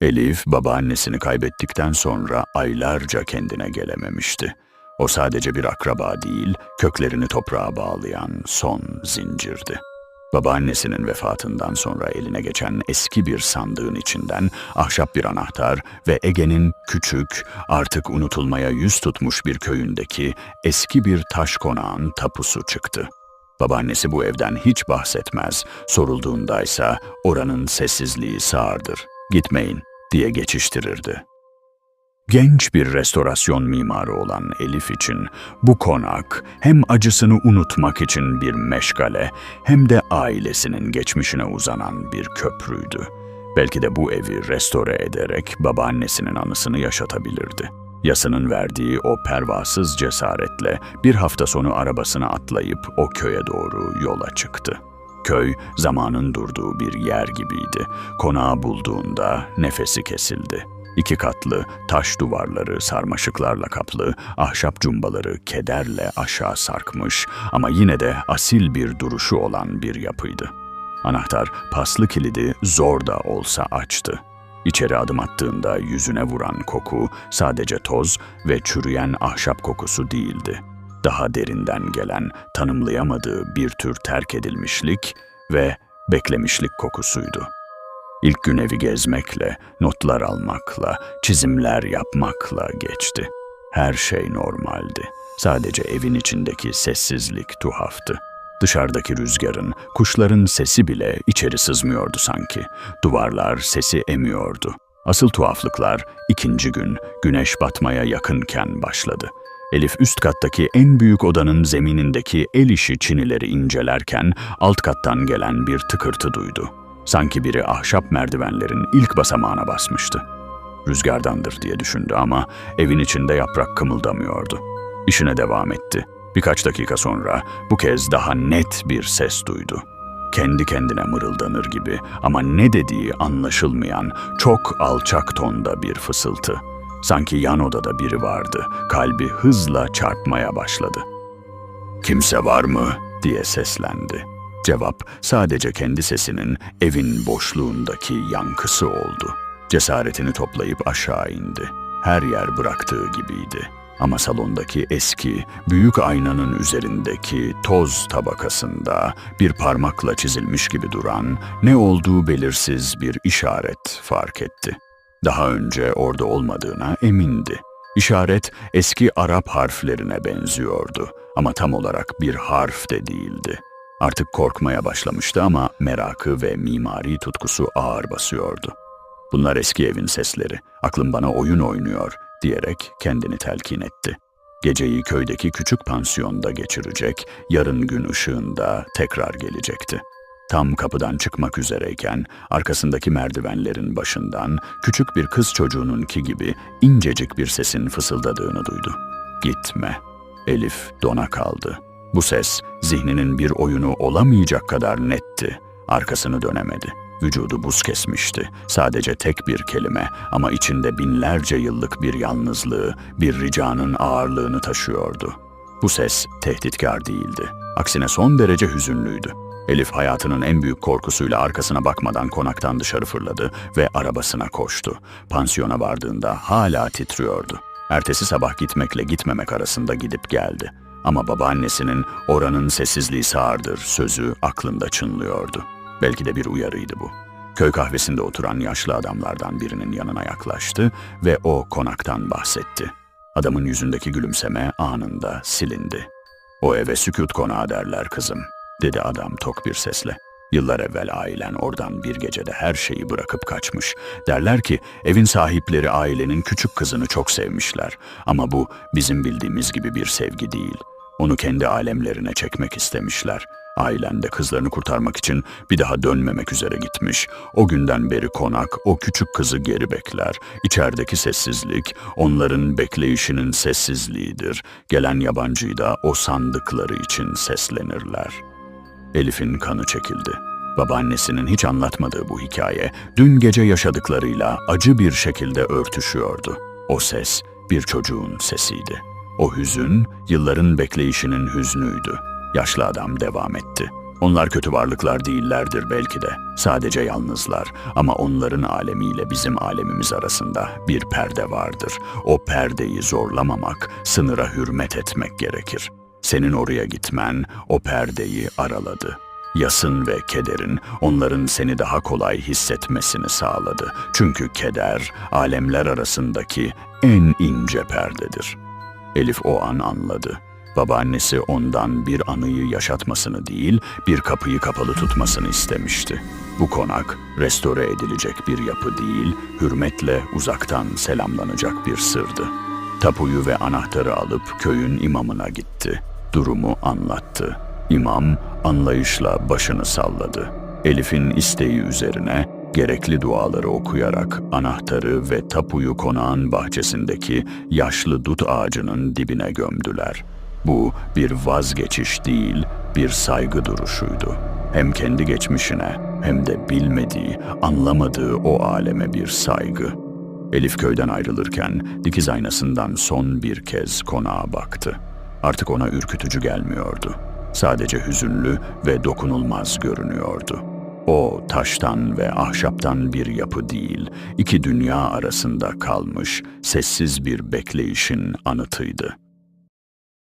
Elif babaannesini kaybettikten sonra aylarca kendine gelememişti. O sadece bir akraba değil, köklerini toprağa bağlayan son zincirdi. Babaannesinin vefatından sonra eline geçen eski bir sandığın içinden ahşap bir anahtar ve Ege'nin küçük, artık unutulmaya yüz tutmuş bir köyündeki eski bir taş konağın tapusu çıktı. Babaannesi bu evden hiç bahsetmez, sorulduğundaysa oranın sessizliği sağırdır. Gitmeyin diye geçiştirirdi. Genç bir restorasyon mimarı olan Elif için bu konak hem acısını unutmak için bir meşgale hem de ailesinin geçmişine uzanan bir köprüydü. Belki de bu evi restore ederek babaannesinin anısını yaşatabilirdi. Yasının verdiği o pervasız cesaretle bir hafta sonu arabasına atlayıp o köye doğru yola çıktı. Köy zamanın durduğu bir yer gibiydi. Konağı bulduğunda nefesi kesildi. İki katlı, taş duvarları sarmaşıklarla kaplı, ahşap cumbaları kederle aşağı sarkmış ama yine de asil bir duruşu olan bir yapıydı. Anahtar paslı kilidi zor da olsa açtı. İçeri adım attığında yüzüne vuran koku sadece toz ve çürüyen ahşap kokusu değildi. Daha derinden gelen, tanımlayamadığı bir tür terk edilmişlik ve beklemişlik kokusuydu. İlk gün evi gezmekle, notlar almakla, çizimler yapmakla geçti. Her şey normaldi. Sadece evin içindeki sessizlik tuhaftı. Dışarıdaki rüzgarın, kuşların sesi bile içeri sızmıyordu sanki. Duvarlar sesi emiyordu. Asıl tuhaflıklar ikinci gün güneş batmaya yakınken başladı. Elif üst kattaki en büyük odanın zeminindeki el işi çinileri incelerken alt kattan gelen bir tıkırtı duydu. Sanki biri ahşap merdivenlerin ilk basamağına basmıştı. Rüzgardandır diye düşündü ama evin içinde yaprak kımıldamıyordu. İşine devam etti. Birkaç dakika sonra bu kez daha net bir ses duydu. Kendi kendine mırıldanır gibi ama ne dediği anlaşılmayan çok alçak tonda bir fısıltı. Sanki yan odada biri vardı. Kalbi hızla çarpmaya başladı. Kimse var mı? diye seslendi. Cevap sadece kendi sesinin evin boşluğundaki yankısı oldu. Cesaretini toplayıp aşağı indi. Her yer bıraktığı gibiydi. Ama salondaki eski, büyük aynanın üzerindeki toz tabakasında bir parmakla çizilmiş gibi duran, ne olduğu belirsiz bir işaret fark etti. Daha önce orada olmadığına emindi. İşaret eski Arap harflerine benziyordu ama tam olarak bir harf de değildi. Artık korkmaya başlamıştı ama merakı ve mimari tutkusu ağır basıyordu. Bunlar eski evin sesleri, aklım bana oyun oynuyor diyerek kendini telkin etti. Geceyi köydeki küçük pansiyonda geçirecek, yarın gün ışığında tekrar gelecekti. Tam kapıdan çıkmak üzereyken arkasındaki merdivenlerin başından küçük bir kız çocuğununki gibi incecik bir sesin fısıldadığını duydu. Gitme. Elif dona kaldı. Bu ses zihninin bir oyunu olamayacak kadar netti. Arkasını dönemedi. Vücudu buz kesmişti. Sadece tek bir kelime ama içinde binlerce yıllık bir yalnızlığı, bir ricanın ağırlığını taşıyordu. Bu ses tehditkar değildi. Aksine son derece hüzünlüydü. Elif hayatının en büyük korkusuyla arkasına bakmadan konaktan dışarı fırladı ve arabasına koştu. Pansiyona vardığında hala titriyordu. Ertesi sabah gitmekle gitmemek arasında gidip geldi. Ama babaannesinin oranın sessizliği sağırdır sözü aklında çınlıyordu. Belki de bir uyarıydı bu. Köy kahvesinde oturan yaşlı adamlardan birinin yanına yaklaştı ve o konaktan bahsetti. Adamın yüzündeki gülümseme anında silindi. O eve sükut konağı derler kızım, dedi adam tok bir sesle. Yıllar evvel ailen oradan bir gecede her şeyi bırakıp kaçmış. Derler ki evin sahipleri ailenin küçük kızını çok sevmişler. Ama bu bizim bildiğimiz gibi bir sevgi değil. Onu kendi alemlerine çekmek istemişler. Ailen de kızlarını kurtarmak için bir daha dönmemek üzere gitmiş. O günden beri konak o küçük kızı geri bekler. İçerideki sessizlik onların bekleyişinin sessizliğidir. Gelen yabancıyı da o sandıkları için seslenirler. Elif'in kanı çekildi. Babaannesinin hiç anlatmadığı bu hikaye dün gece yaşadıklarıyla acı bir şekilde örtüşüyordu. O ses bir çocuğun sesiydi. O hüzün yılların bekleyişinin hüznüydü. Yaşlı adam devam etti. Onlar kötü varlıklar değillerdir belki de. Sadece yalnızlar. Ama onların alemiyle bizim alemimiz arasında bir perde vardır. O perdeyi zorlamamak, sınıra hürmet etmek gerekir. Senin oraya gitmen o perdeyi araladı. Yasın ve kederin onların seni daha kolay hissetmesini sağladı. Çünkü keder alemler arasındaki en ince perdedir. Elif o an anladı. Babaannesi ondan bir anıyı yaşatmasını değil, bir kapıyı kapalı tutmasını istemişti. Bu konak restore edilecek bir yapı değil, hürmetle uzaktan selamlanacak bir sırdı. Tapuyu ve anahtarı alıp köyün imamına gitti. Durumu anlattı. İmam anlayışla başını salladı. Elif'in isteği üzerine gerekli duaları okuyarak anahtarı ve tapuyu konağın bahçesindeki yaşlı dut ağacının dibine gömdüler. Bu bir vazgeçiş değil, bir saygı duruşuydu. Hem kendi geçmişine hem de bilmediği, anlamadığı o aleme bir saygı. Elif köyden ayrılırken dikiz aynasından son bir kez konağa baktı. Artık ona ürkütücü gelmiyordu. Sadece hüzünlü ve dokunulmaz görünüyordu. O taştan ve ahşaptan bir yapı değil, iki dünya arasında kalmış sessiz bir bekleyişin anıtıydı.